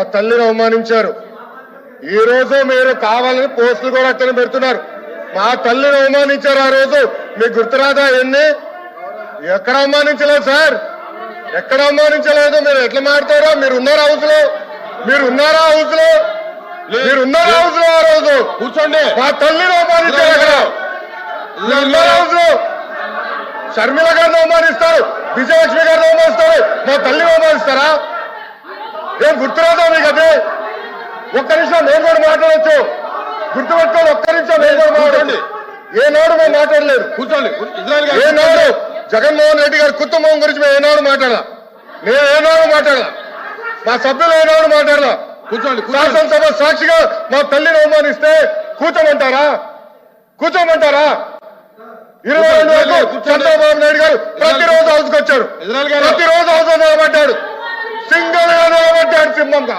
ఆ తల్లిని అవమానించారు. ఈ రోజు మీరు కావాలని పోస్టులు కూడా అక్కడ పెడుతున్నారు. మా తల్లిని అవమానించారు ఆ రోజు. మీకు గుర్తురాదా ఎన్ని ఎక్కడ అవమానించలేదు సార్. ఎక్కడ అవమానించలేదు? మీరు ఎట్లా మాడతారో మీరు ఉన్నారా హౌస్లో మీరు ఉన్నారా హౌస్లో మీరు ఉన్నారా హౌస్లో ఆ రోజు? కూర్చోండి. మా తల్లిని అవమానించారు అక్కడ. ఉన్నారా హౌస్లో షర్మిల గారిని అవమానిస్తారు. విజయలక్ష్మి గారిని అవమానిస్తారు. మా తల్లిని అవమానిస్తారా? ఏం గుర్తురాదా మీకు అదే? ఒక్క నిమిషం నేను కూడా మాట్లాడచ్చు. గుర్తుపెట్టుకోండి ఒక్క నిమిషం నేను కూడా మాట్లాడండి ఏనాడు మేము మాట్లాడలేదు. కూర్చోండి. ఏనాడు జగన్మోహన్ రెడ్డి గారి కుటుంబం గురించి మేము ఏనాడు మాట్లాడలా? నేను ఏనాడు మాట్లాడలా? మా సభ్యులు ఏనాడు మాట్లాడలా? కూర్చోండి శాసనసభ సాక్షిగా మా తల్లిని అవమానిస్తే కూర్చోమంటారా? కూర్చోమంటారా? ఇరవై రెండు వరకు. చంద్రబాబు నాయుడు గారు ప్రతిరోజు హౌస్కి గారు ప్రతిరోజు హౌస్ నిలబడ్డాడు. Single Kim Nam